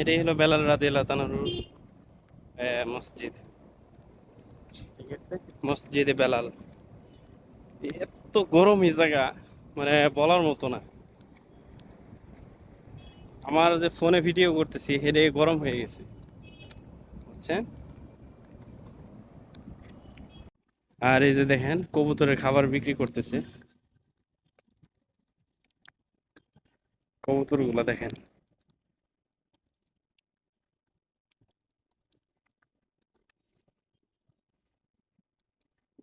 এটাই হলো বেলাল রাদিয়াল্লাহু তাআলার মসজিদ। মসজিদে বেলাল। এত গরম এই জায়গা মানে বলার মতো না। আমার যে ফোনে ভিডিও করতেছি, হেডে গরম হয়ে গেছে। বুঝছেন? আর এই যে দেখেন, কবুতরের খাবার বিক্রি করতেছে। কবুতরগুলা দেখেন।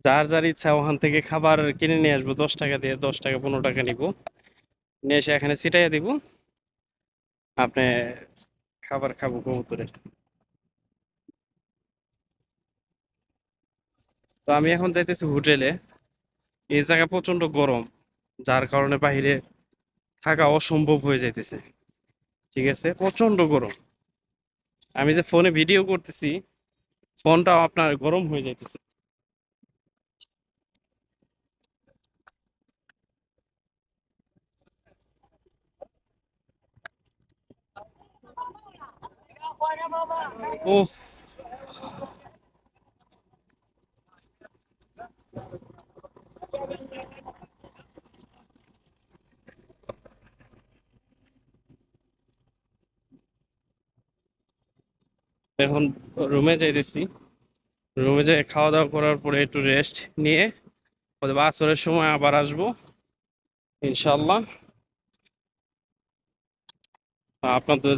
যার যার ইচ্ছা ওখান থেকে খাবার কিনে নিয়ে আসব, দশ টাকা দিয়ে, দশ টাকা, পনেরো টাকা নিব। নিয়ে এসে এখানে ছিটাইয়া দিব। আপনি খাবার খাব কবুতরের তো আমি এখন যাইতেছি হোটেলে। এই জায়গা প্রচণ্ড গরম, যার কারণে বাহিরে থাকা অসম্ভব হয়ে যাইতেছে। ঠিক আছে? প্রচণ্ড গরম। আমি যে ফোনে ভিডিও করতেছি, ফোনটাও আপনার গরম হয়ে যাইতেছে। ও এখন রুমে যাইতেছি। রুমে যাই খাওয়া দাওয়া করার পরে একটু রেস্ট নিয়ে অথবা আসরের সময় আবার আসব ইনশাল্লাহ আপনাদের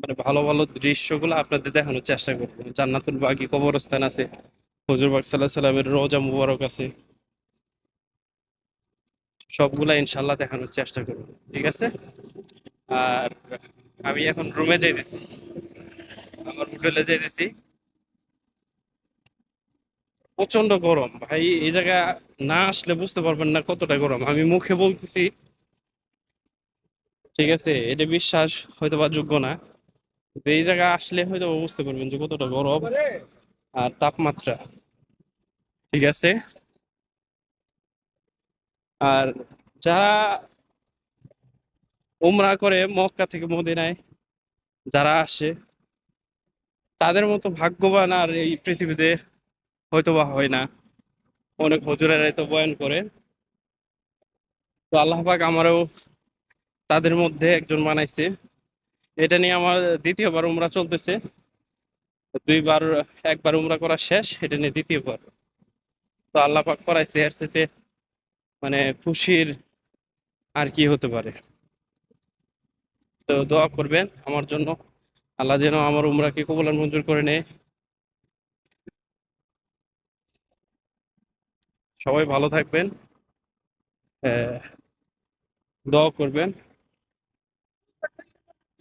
মানে ভালো ভালো দৃশ্যগুলো আপনাদের দেখানোর চেষ্টা করব। জান্নাতুল বাগি কবরস্থান আছে হুজুরবাগ সাল্লাহ সাল্লামের রোজা মুবারক আছে। সবগুলা ইনশাল্লাহ দেখানোর চেষ্টা করব, ঠিক আছে? আর আমি এখন রুমে যাইতেছি। আমার হোটেলে যাইতেছি। প্রচণ্ড গরম। ভাই, এই জায়গা না আসলে বুঝতে পারবেন না কতটা গরম। আমি মুখে বলতেছি, ঠিক আছে? এটা বিশ্বাস হয়তো বা যোগ্য না। এই জায়গা আসলে হয়তো বুঝতে পারবেন যে কতটা গরম আর তাপমাত্রা। ঠিক আছে? আর যারা উমরা করে মক্কা থেকে মদিনায়, যারা আসে, তাদের মতো ভাগ্যবান আর এই পৃথিবীতে হয়তো বা হয় না। অনেক হুজুরেরাই তো বয়ান করে। তো আল্লাহ পাক আমারও তাদের মধ্যে একজন বানাইছে। এটা নিয়ে আমার দ্বিতীয়বার উমরা চলতেছে। দুইবার, একবার উমরা করা শেষ, এটা নিয়ে দ্বিতীয়বার। তো আল্লাহ পাক করাইছে, এর সাথে মানে খুশির আর কি হতে পারে। তো দোয়া করবেন আমার জন্য। আল্লাহ যেন আমার উমরাকে কবুল আর মঞ্জুর করে নেয়। সবাই ভালো থাকবেন। দোয়া করবেন।